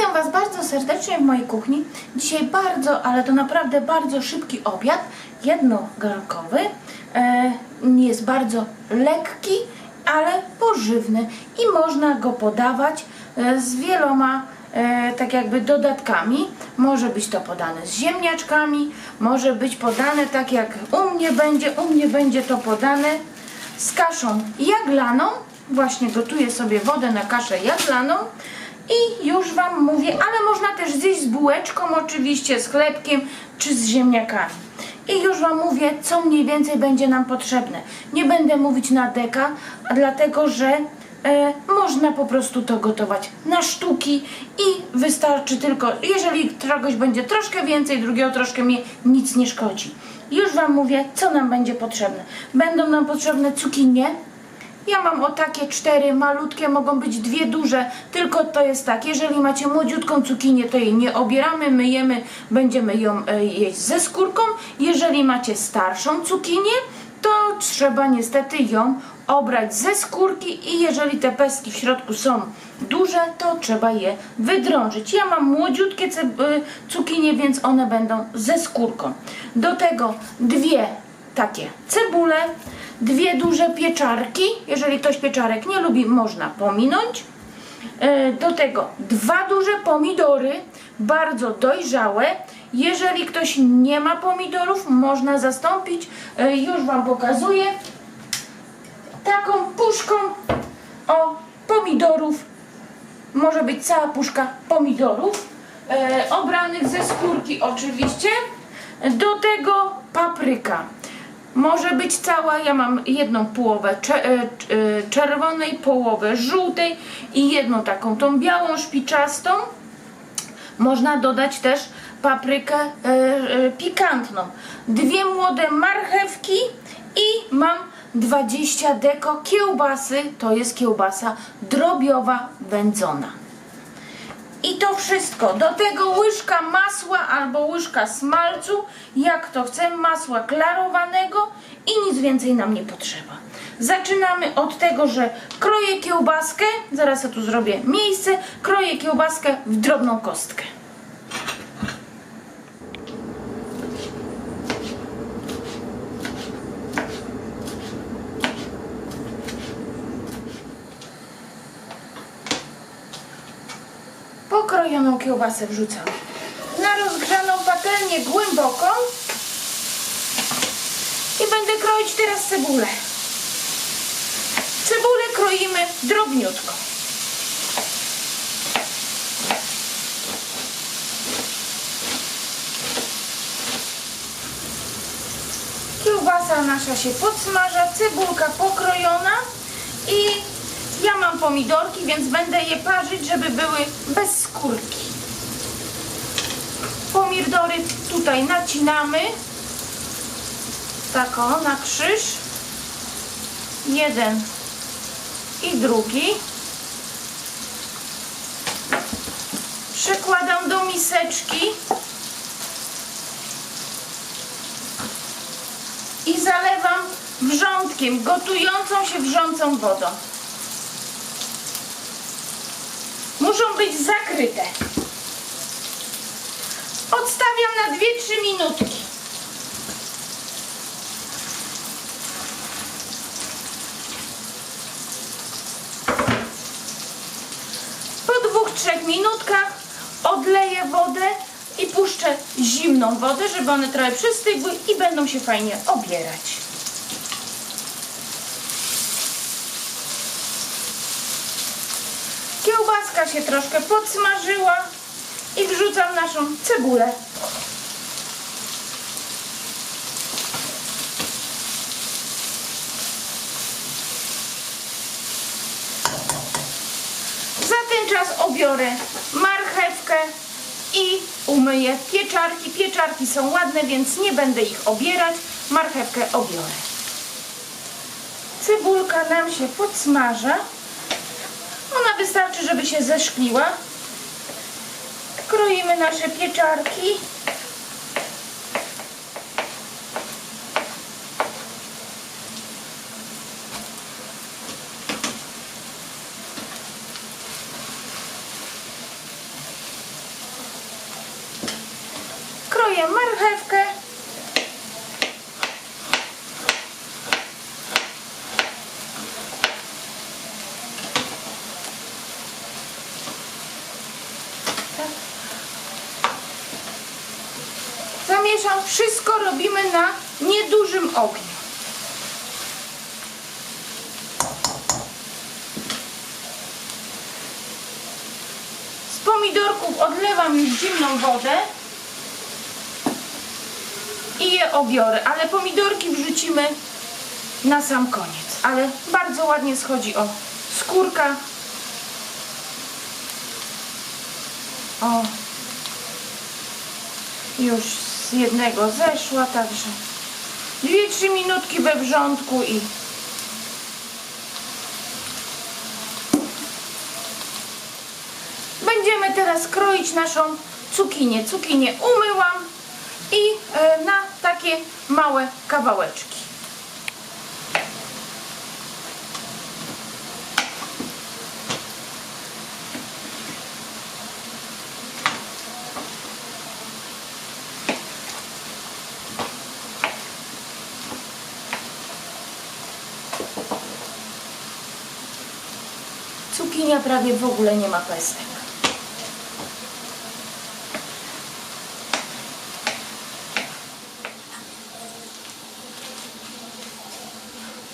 Witam Was bardzo serdecznie w mojej kuchni. Dzisiaj bardzo, ale to naprawdę bardzo szybki obiad, jednogarnkowy. E, jest bardzo lekki, ale pożywny i można go podawać e, z wieloma e, tak jakby dodatkami. Może być to podane z ziemniaczkami, może być podane tak jak u mnie będzie, u mnie będzie to podane z kaszą jaglaną. Właśnie gotuję sobie wodę na kaszę jaglaną i już Wam mówię, ale można też zjeść z bułeczką oczywiście, z chlebkiem czy z ziemniakami. I już Wam mówię, co mniej więcej będzie nam potrzebne. Nie będę mówić na deka, dlatego że e, można po prostu to gotować na sztuki i wystarczy tylko, jeżeli czegoś będzie troszkę więcej, drugiego troszkę mniej, nic nie szkodzi. Już Wam mówię, co nam będzie potrzebne. Będą nam potrzebne cukinie, ja mam o takie cztery malutkie, mogą być dwie duże, tylko to jest tak, jeżeli macie młodziutką cukinię, to jej nie obieramy, myjemy, będziemy ją e, jeść ze skórką. Jeżeli macie starszą cukinię, to trzeba niestety ją obrać ze skórki i jeżeli te pestki w środku są duże, to trzeba je wydrążyć. Ja mam młodziutkie y, cukinie, więc one będą ze skórką. Do tego dwie takie cebule, dwie duże pieczarki. Jeżeli ktoś pieczarek nie lubi, można pominąć. E, Do tego dwa duże pomidory, bardzo dojrzałe. Jeżeli ktoś nie ma pomidorów, można zastąpić, e, już Wam pokazuję, taką puszką o pomidorów. Może być cała puszka pomidorów, e, obranych ze skórki oczywiście. Do tego papryka. Może być cała, ja mam jedną połowę e, e, czerwonej, połowę żółtej i jedną taką tą białą, szpiczastą. Można dodać też paprykę e, pikantną. Dwie młode marchewki i mam 20 deko kiełbasy. To jest kiełbasa drobiowa wędzona. I to wszystko. Do tego łyżka masła albo łyżka smalcu, jak to chcę, masła klarowanego i nic więcej nam nie potrzeba. Zaczynamy od tego, że kroję kiełbaskę, zaraz ja tu zrobię miejsce, kroję kiełbaskę w drobną kostkę. Pokrojoną kiełbasę wrzucam na rozgrzaną patelnię głęboką i będę kroić teraz cebulę. Cebulę kroimy drobniutko. Kiełbasa nasza się podsmaża, cebulka pokrojona i ja mam pomidorki, więc będę je parzyć, żeby były bez skórki. Pomidory tutaj nacinamy. Tak o, na krzyż. Jeden i drugi. Przekładam do miseczki. I zalewam wrzątkiem, gotującą się wrzącą wodą. Muszą być zakryte. Odstawiam na 2-3 minutki. Po dwóch, trzech minutkach odleję wodę i puszczę zimną wodę, żeby one trochę przystygły i będą się fajnie obierać. Się troszkę podsmażyła i wrzucam naszą cebulę. Za ten czas obiorę marchewkę i umyję pieczarki. Pieczarki są ładne, więc nie będę ich obierać. Marchewkę obiorę. Cebulka nam się podsmaża wystarczy, żeby się zeszkliła. Kroimy nasze pieczarki. Kroję marchewkę. Zamieszam. Wszystko robimy na niedużym ogniu. Z pomidorków odlewam już zimną wodę i je obiorę, ale pomidorki wrzucimy na sam koniec. Ale bardzo ładnie schodzi o skórka. O, już z jednego zeszła, także 2-3 minutki we wrzątku i Będziemy teraz kroić naszą cukinię. Cukinię umyłam i e, na takie małe kawałeczki. Cukinia prawie w ogóle nie ma pestek.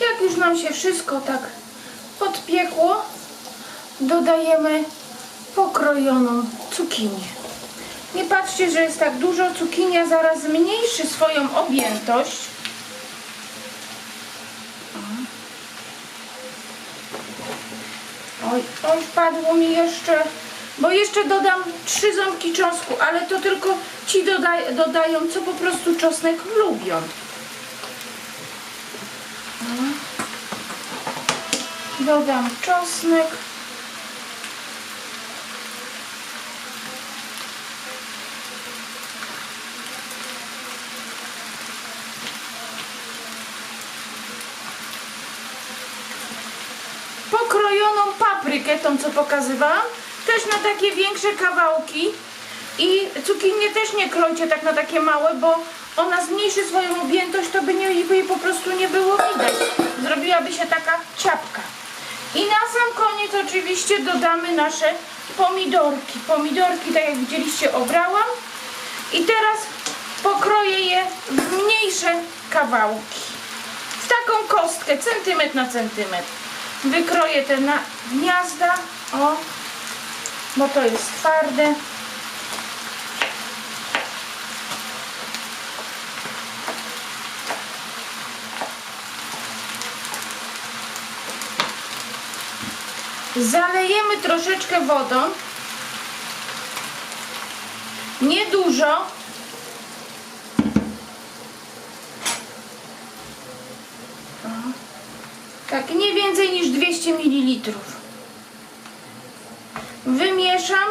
Jak już nam się wszystko tak podpiekło, dodajemy pokrojoną cukinię. Nie patrzcie, że jest tak dużo, cukinia zaraz zmniejszy swoją objętość. Oj, oj, wpadło mi jeszcze, bo jeszcze dodam trzy ząbki czosnku, ale to tylko ci dodaj, dodają, co po prostu czosnek lubią. Dodam czosnek. Pokrojoną paprykę, tą co pokazywałam, też na takie większe kawałki. I cukinię też nie krojcie tak na takie małe, bo ona zmniejszy swoją objętość, to by, nie, by jej po prostu nie było widać. Zrobiłaby się taka ciapka. I na sam koniec oczywiście dodamy nasze pomidorki. Pomidorki, tak jak widzieliście, obrałam. I teraz pokroję je w mniejsze kawałki. W taką kostkę, centymetr na centymetr. Wykroję te na gniazda, o, bo to jest twarde. Zalejemy troszeczkę wodą. Niedużo. Tak, nie więcej niż 200 ml. Wymieszam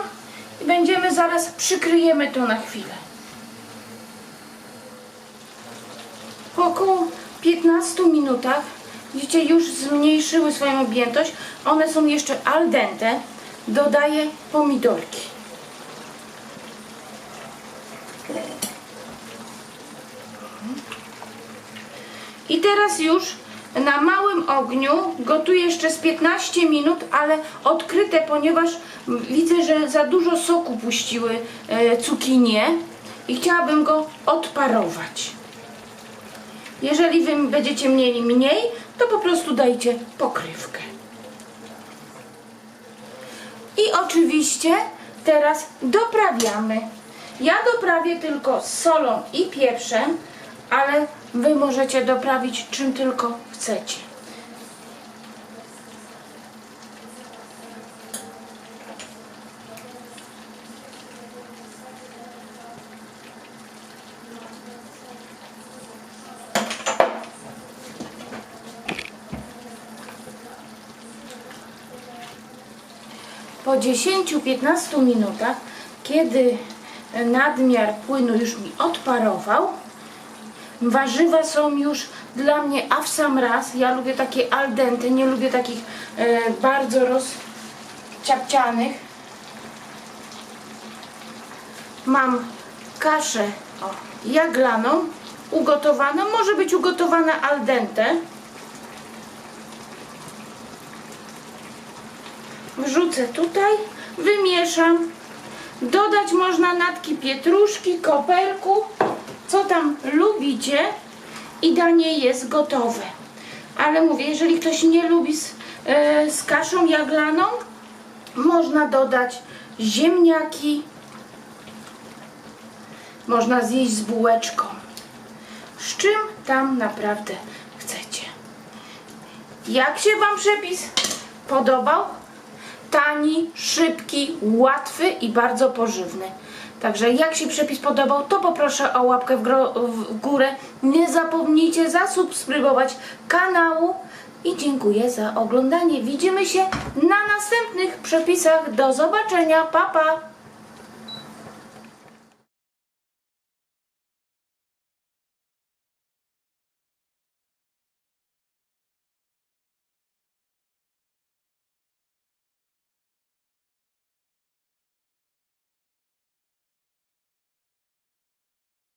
i będziemy zaraz przykryjemy to na chwilę. Po około 15 minutach widzicie już zmniejszyły swoją objętość. One są jeszcze al dente. Dodaję pomidorki. I teraz już na małym ogniu gotuję jeszcze z 15 minut, ale odkryte, ponieważ widzę, że za dużo soku puściły e, cukinie i chciałabym go odparować. Jeżeli wy będziecie mieli mniej, to po prostu dajcie pokrywkę. I oczywiście teraz doprawiamy. Ja doprawię tylko solą i pieprzem, ale wy możecie doprawić czym tylko chcecie. Po 10-15 minutach, kiedy nadmiar płynu już mi odparował, warzywa są już dla mnie a w sam raz. Ja lubię takie al dente, nie lubię takich e, bardzo rozciapcianych. Mam kaszę O, jaglaną, ugotowaną, może być ugotowana al dente. Wrzucę tutaj, wymieszam. Dodać można natki pietruszki, koperku, co tam lubicie i danie jest gotowe. Ale mówię, jeżeli ktoś nie lubi z, e, z kaszą jaglaną, można dodać ziemniaki, można zjeść z bułeczką. Z czym tam naprawdę chcecie. Jak się Wam przepis podobał? Tani, szybki, łatwy i bardzo pożywny. Także jak się przepis podobał, to poproszę o łapkę w, w górę. Nie zapomnijcie zasubskrybować kanału i dziękuję za oglądanie. Widzimy się na następnych przepisach. Do zobaczenia. Pa, pa!